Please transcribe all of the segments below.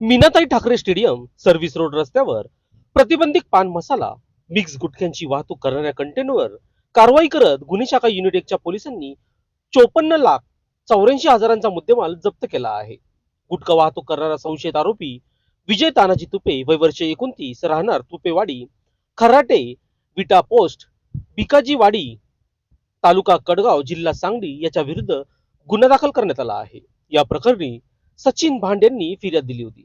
Meenatai Thackeray stadium service road रस्त्यावर प्रतिबंधित पान मसाला मिक्स गुटख्यांची वाहतूक करणाऱ्या कंटेनरवर कारवाई करत गुन्हे शाखा युनिट एकच्या पोलिसांनी चोपन्न लाख चौऱ्याऐंशी हजारांचा मुद्देमाल जप्त केला आहे. गुटखा वाहतूक करणारा संशयित आरोपी विजय तानाजी तुपे वय वर्ष एकोणतीस राहणार तुपेवाडी खराटे विटा पोस्ट बिकाजीवाडी तालुका कडगाव जिल्हा सांगली याच्या विरुद्ध गुन्हा दाखल करण्यात आला आहे. या प्रकरणी सचिन भांडेंनी फिर्याद दिली होती.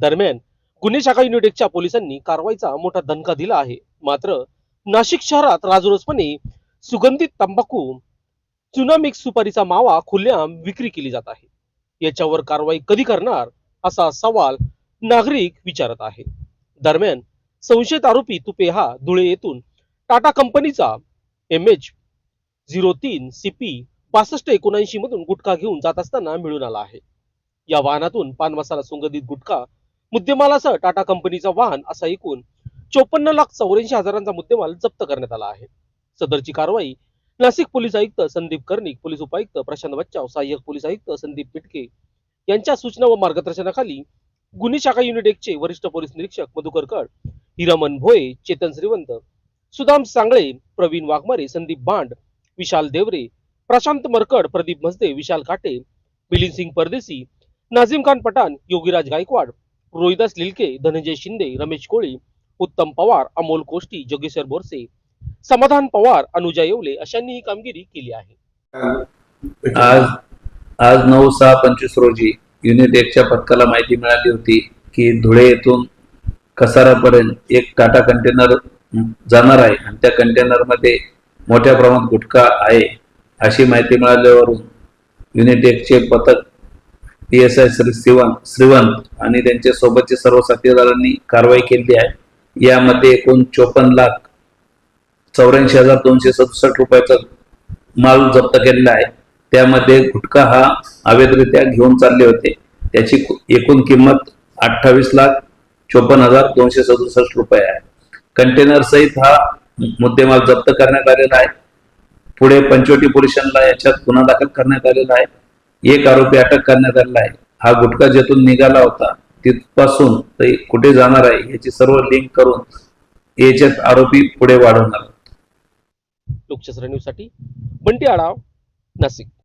दरम्यान गुन्हे शाखा युनिटेकच्या पोलिसांनी कारवाईचा मोठा दणका दिला आहे. मात्र नाशिक शहरात राजरोसपणे सुगंधित तंबाखू चुनामिक सुपारीचा मावा खुलेआम विक्री केली जात आहे. याच्यावर कारवाई कधी करणार असा सवाल नागरिक विचारत आहे. दरम्यान संशयित आरोपी तुपे हा धुळे येथून टाटा कंपनीचा एम एच झिरो तीन सीपी बासष्ट एकोणऐंशी मधून गुटखा घेऊन जात असताना मिळून आला आहे. या वाहनातून पान मसाला सुगंधित गुटखा मुद्देमालासह टाटा कंपनीचा वाहन असा एकूण चोपन्न लाख चौऱ्याऐंशी हजारांचा मुद्देमाल जप्त करण्यात आला आहे. सदरची कारवाई नाशिक पोलीस आयुक्त संदीप कर्णिक पोलीस उपायुक्त प्रशांत बच्चाव सहाय्यक पोलीस आयुक्त संदीप पिटके यांच्या सूचना व मार्गदर्शनाखाली गुन्हे शाखा युनिट एकचे वरिष्ठ पोलीस निरीक्षक मधुकर कड हिरामन भोये चेतन श्रीवंत सुदाम सांगळे प्रवीण वाघमारे संदीप बांड विशाल देवरे प्रशांत मरकड प्रदीप मसदे विशाल काटे मिलिंद सिंग परदेसी नाझीम खान पठाण योगीराज गायकवाड रोहिदास लिलके धनंजय शिंदे रमेश कोळी उत्तम पवार अमोल कोष्टी जोगेश्वर बोरसे समाधान पवार अनुजा येवले अशांनी ही कामगिरी केली आहे. आज आज नऊ सहा पंचवीस रोजी युनिट एकच्या पथकाला माहिती मिळाली होती की धुळे येथून कसारापर्यंत एक टाटा कंटेनर जाणार आहे आणि त्या कंटेनरमध्ये मोठ्या प्रमाणात गुटखा आहे अशी माहिती मिळाल्यावरून युनिट एकचे पथक P S I Shri Shrivant Shrivant आणि त्यांच्या सोबतचे सर्व साथीदारांनी कारवाई केली आहे. यामध्ये एकूण चोपन्न लाख चौऱ्याऐंशी हजार दोनशे सदुसष्ट रुपयाचा माल जप्त केलेला आहे. त्यामध्ये गुटखा हा अवैधरित्या घेऊन चालले होते. त्याची एकूण किंमत अठ्ठावीस लाख चोपन्न हजार दोनशे सदुसष्ट रुपये आहे. कंटेनर सहित हा मुद्देमाल जप्त करण्यात आलेला आहे. पुढे पंचवटी पोलिसांना याच्यात गुन्हा दाखल करण्यात आलेला आहे. एक आरोपी अटक करण्यात आलेला आहे. हा गुटखा जेथून निघाला होता तिथपासून ते कुठे जाणार आहे याची सर्व लिंक करून याच्यात आरोपी पुढे वाढवणार. लोकशास्त्र न्यूजसाठी बंटी आढाव नाशिक.